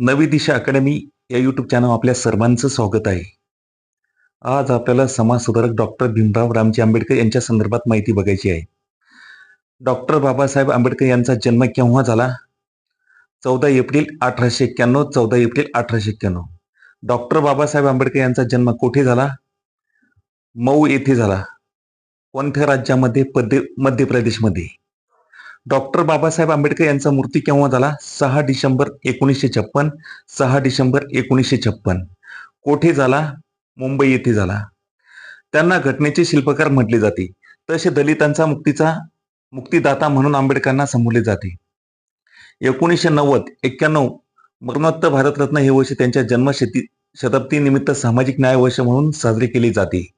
नवी दिशा अकॅडमी या YouTube channel आपल्या सर्वांचं स्वागत आहे. आज आपल्याला समाजसुधारक डॉक्टर भीमराव रामजी आंबेडकर यांच्या संदर्भात माहिती बघायची आहे. डॉक्टर बाबासाहेब आंबेडकर यांचा जन्म केव्हा झाला? चौदा एप्रिल अठराशे एक्क्याण्णव चौदा एप्रिल अठराशे एक्क्याण्णव. डॉक्टर बाबासाहेब आंबेडकर यांचा जन्म कोठे झाला? मऊ येथे झाला. कोणत्या राज्यामध्ये? पद्य मध्य प्रदेशमध्ये डॉक्टर बाबासाहेब आंबेडकर यांचा मूर्ती केव्हा झाला? सहा डिसेंबर एकोणीसशे छप्पन. सहा डिसेंबर एकोणीसशे छप्पन. कोठे झाला? मुंबई येथे झाला. त्यांना घटनेचे शिल्पकार म्हटले जाते. तसे दलितांचा मुक्तीचा मुक्तीदाता म्हणून आंबेडकरांना संबोधले जाते. एकोणीसशे नव्वद एक्क्याण्णव मरणोत्तर भारतरत्न हे वर्ष त्यांच्या जन्मशती शती शताब्दीनिमित्त सामाजिक न्याय वर्ष म्हणून साजरे केले जाते.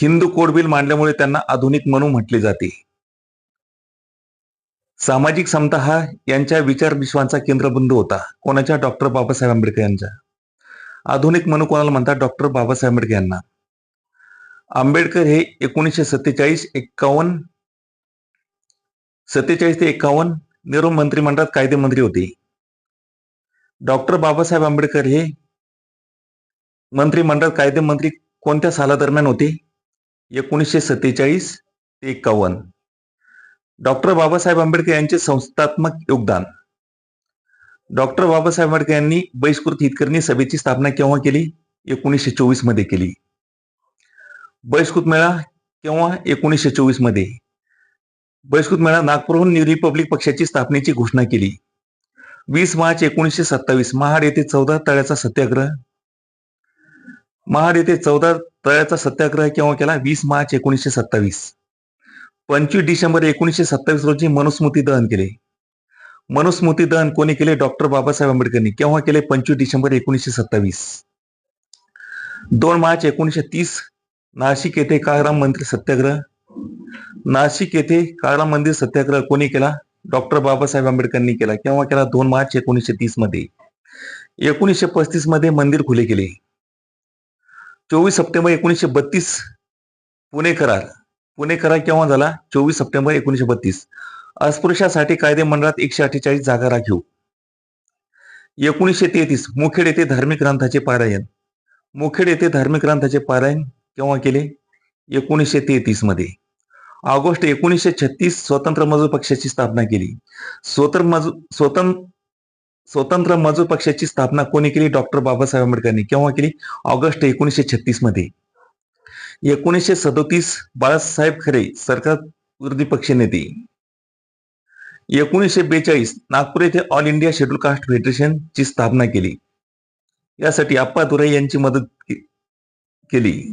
हिंदू कोडबिल मांडल्यामुळे त्यांना आधुनिक म्हणून म्हटले जाते. सामाजिक समता हा यांच्या विचार विश्वांचा केंद्रबिंदू होता. कोणाच्या? डॉक्टर बाबासाहेब आंबेडकर यांचा आधुनिक म्हणून कोणाला म्हणतात? डॉक्टर बाबासाहेब आंबेडकर यांना. आंबेडकर हे एकोणीसशे सत्तेचाळीस एक्कावन्न सत्तेचाळीस ते एक्कावन्न नेहरू मंत्रिमंडळात कायदेमंत्री होते. डॉक्टर बाबासाहेब आंबेडकर हे मंत्रिमंडळात कायदेमंत्री कोणत्या सालादरम्यान होते? एकोणीसशे सत्तेचाळीस ते एक्कावन्न डॉक्टर बाबासाहेब आंबेडकर यांचे संस्थात्मक योगदान. डॉक्टर बाबासाहेब आंबेडकर यांनी बहिष्कृत हितकर्णी सभेची स्थापना केव्हा केली? एकोणीसशे चोवीसमध्ये केली. बहिष्कृत मेळा केव्हा? एकोणीसशे चोवीसमध्ये. बहिष्कृत मेळा नागपूरहून न्यू रिपब्लिक पक्षाची स्थापनेची घोषणा केली. वीस मार्च एकोणीसशे सत्तावीस महाड येथे चौदा तळ्याचा सत्याग्रह. महाड येथे चौदा तळ्याचा सत्याग्रह केव्हा केला? वीस मार्च एकोणीसशे सत्तावीस. पंचवीस डिसेंबर एकोणीसशे सत्तावीस रोजी मनुस्मृती दहन केले. मनुस्मृती दहन कोणी केले? डॉक्टर बाबासाहेब आंबेडकरनी. केव्हा केले? पंचवीस डिसेंबर एकोणीसशे सत्तावीस. दोन मार्च एकोणीसशे तीस नाशिक येथे काळराम मंदिर सत्याग्रह. नाशिक येथे काळराम मंदिर सत्याग्रह कोणी केला? डॉक्टर बाबासाहेब आंबेडकरांनी केला. केव्हा केला? दोन मार्च एकोणीसशे तीसमध्ये. एकोणीसशे पस्तीसमध्ये मंदिर खुले केले. चोवीस सप्टेंबर एकोणीसशे बत्तीस पुणे करार. पुणे करार केव्हा झाला? चोवीस सप्टेंबर एकोणीशे बत्तीस. अस्पृश्यासाठी कायदे मंडळात एकशे अठ्ठेचाळीस जागा राखीव. एकोणीसशे तेहतीस मुखेड येथे धार्मिक ग्रंथाचे पारायण. मुखेड येथे धार्मिक ग्रंथाचे पारायण केव्हा केले? एकोणीसशे तेहतीसमध्ये. ऑगस्ट एकोणीसशे छत्तीस स्वतंत्र मजूर पक्षाची स्थापना केली. स्वतंत्र मजूर स्वतंत्र स्वतंत्र मजूर पक्षाची स्थापना कोणी केली? डॉक्टर बाबासाहेब आंबेडकरांनी. केव्हा केली? ऑगस्ट एकोणीसशे छत्तीसमध्ये. एकोणीसशे सदोतीस बाळासाहेब खरे सरकार विरोधी पक्ष नेते. एकोणीसशे बेचाळीस नागपूर येथे All India Scheduled Caste Federation ची स्थापना केली. यासाठी आप्पा दुराई यांची मदत केली.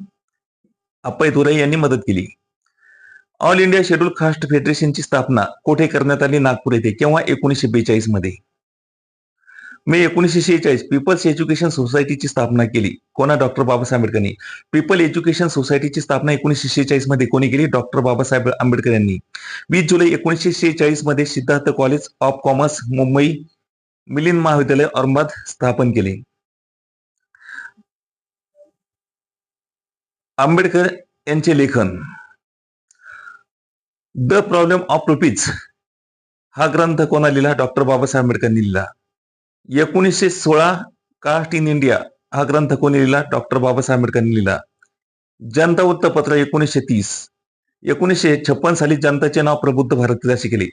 आप्पा दुराई यांनी मदत केली. ऑल इंडिया शेड्यूल कास्ट फेडरेशनची स्थापना कोठे करण्यात आली नागपूर येथे केव्हा? एकोणीसशे बेचाळीसमध्ये. मे एकोणीसशे शेहेचाळीस पीपल्स एज्युकेशन सोसायटीची स्थापना केली. कोणा? डॉक्टर बाबासाहेब आंबेडकरांनी. पीपल एज्युकेशन सोसायटीची स्थापना एकोणीसशे शेहेचाळीसमध्ये कोणी केली? डॉक्टर बाबासाहेब आंबेडकर यांनी. वीस जुलै एकोणीसशे शेहेचाळीसमध्ये Siddharth college of commerce Mumbai Milind महाविद्यालय औरंगाबाद स्थापन केले. आंबेडकर यांचे लेखन. द प्रॉब्लेम ऑफ रुपीज हा ग्रंथ कोणा लिहिला? डॉक्टर बाबासाहेब आंबेडकरांनी लिहिला. एकोणीसशे सोळा कास्ट इन इंडिया हा ग्रंथ कोणी लिहिला? डॉक्टर बाबासाहेब आंबेडकरांनी लिहिला. जनता वृत्तपत्र एकोणीसशे तीस. एकोणीसशे छप्पन साली जनताचे नाव प्रबुद्ध भारत असे केले.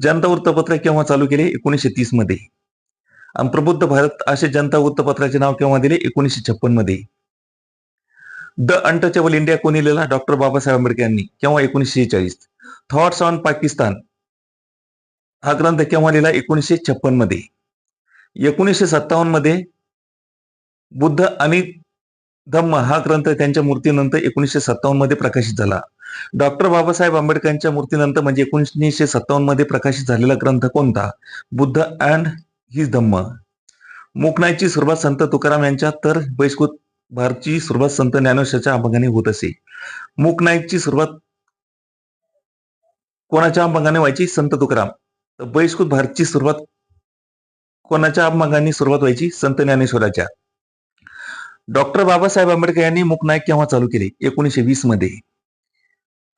जनता वृत्तपत्र केव्हा चालू केले? एकोणीसशे तीसमध्ये. आणि प्रबुद्ध भारत असे जनता वृत्तपत्राचे नाव केव्हा दिले? एकोणीसशे छप्पनमध्ये. द अनटचेबल इंडिया कोणी लिहिला? डॉक्टर बाबासाहेब आंबेडकर यांनी केव्हा? एकोणीसशे चाळीस. Thoughts on Pakistan. हा ग्रंथ केव्हा लिहिला? एकोणीसशे छप्पनमध्ये. एकोणीसशे सत्तावन्नमध्ये बुद्ध आणि धम्म हा ग्रंथ त्यांच्या मूर्तीनंतर एकोणीसशे सत्तावन्नमध्ये प्रकाशित झाला. डॉक्टर बाबासाहेब आंबेडकरांच्या मूर्तीनंतर म्हणजे एकोणीसशे सत्तावन्नमध्ये प्रकाशित झालेला ग्रंथ कोणता? Buddha and his Dhamma. मुकनायची सुरुवात संत तुकाराम यांच्या तर बहिष्कृत भारची सुरुवात संत ज्ञानेश्वरच्या अंगाने होत असे. मुकनायकची सुरुवात कोणाच्या अभंगाने व्हायची? संत तुकाराम. तर बहिष्कृत भारतची सुरुवात कोणाच्या मगांनी सुरुवात व्हायची? संत ज्ञानेश्वराच्या. डॉक्टर बाबासाहेब आंबेडकर यांनी मुकनायक केव्हा चालू केले? एकोणीसशे वीसमध्ये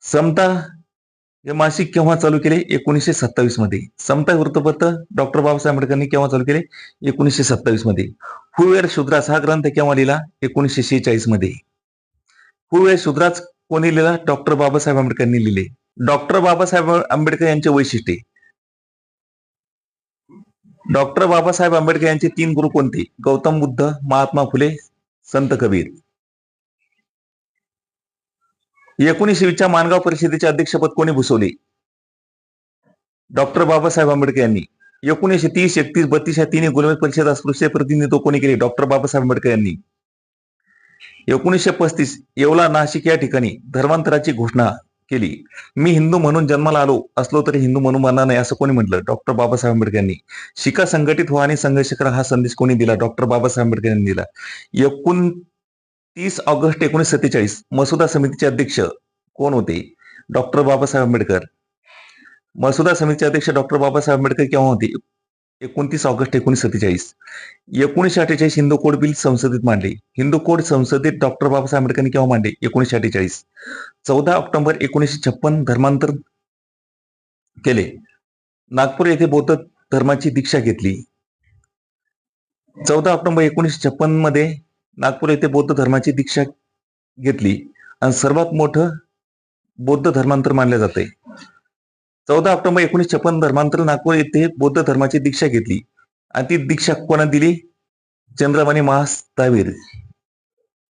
समता हे मासिक केव्हा चालू केले? एकोणीसशे सत्तावीसमध्ये समता वृत्तपत्र डॉक्टर बाबासाहेब आंबेडकरांनी केव्हा चालू केले? एकोणीसशे सत्तावीसमध्ये हुवेर शुद्रास हा ग्रंथ केव्हा लिहिला? एकोणीसशे शेहेचाळीसमध्ये हुवेर शुद्रास कोणी लिहिला? डॉक्टर बाबासाहेब आंबेडकरांनी लिहिले. डॉक्टर बाबासाहेब आंबेडकर यांचे वैशिष्ट्ये. डॉक्टर बाबासाहेब आंबेडकर यांचे तीन गुरु कोणते? गौतम बुद्ध महात्मा फुले संत कबीर. एकोणीसवीच्या माणगाव मानगाव परिषदेचे अध्यक्षपद कोणी भूषवले? डॉक्टर बाबासाहेब आंबेडकर यांनी. एकोणीसशे तीस एकतीस बत्तीस या तिन्ही गुलमेज परिषद अस्पृश्य प्रतिनिधित्व कोणी केले? डॉक्टर बाबासाहेब आंबेडकर यांनी. एकोणीसशे पस्तीस येवला नाशिक या ठिकाणी धर्मांतराची घोषणा केली. मी हिंदू म्हणून जन्माला आलो असलो तरी हिंदू म्हणून मरणार नाही असं कोणी म्हटलं? डॉक्टर बाबासाहेब आंबेडकर यांनी शिका संघटित व्हा आणि संघर्ष करा हा संदेश कोणी दिला? डॉक्टर बाबासाहेब आंबेडकर यांनी दिला. एकोणतीस ऑगस्ट एकोणीसशे सत्तेचाळीस मसुदा समितीचे अध्यक्ष कोण होते? डॉक्टर बाबासाहेब आंबेडकर. मसुदा समितीचे अध्यक्ष डॉक्टर बाबासाहेब आंबेडकर केव्हा होते? एकोणतीस ऑगस्ट एकोणीसशे सत्तेचाळीस. एकोणीसशे अठ्ठेचाळीस हिंदू कोड बिल संसदेत मांडले. हिंदू कोड संसदेत डॉक्टर बाबासाहेब आंबेडकरांनी केव्हा मांडले? एकोणीसशे अठ्ठेचाळीस. चौदा ऑक्टोबर एकोणीसशे छप्पन धर्मांतर केले. नागपूर येथे बौद्ध धर्माची दीक्षा घेतली. चौदा ऑक्टोबर एकोणीसशे छप्पनमध्ये नागपूर येथे बौद्ध धर्माची दीक्षा घेतली. आणि सर्वात मोठं बौद्ध धर्मांतर मानले जाते चौदा ऑक्टोबर एकोणीसशे छप्पन धर्मांतर नागपूर येथे बौद्ध धर्माची दीक्षा घेतली. आणि ती दीक्षा कोणा दिली? चंद्रमणी महास्तावीर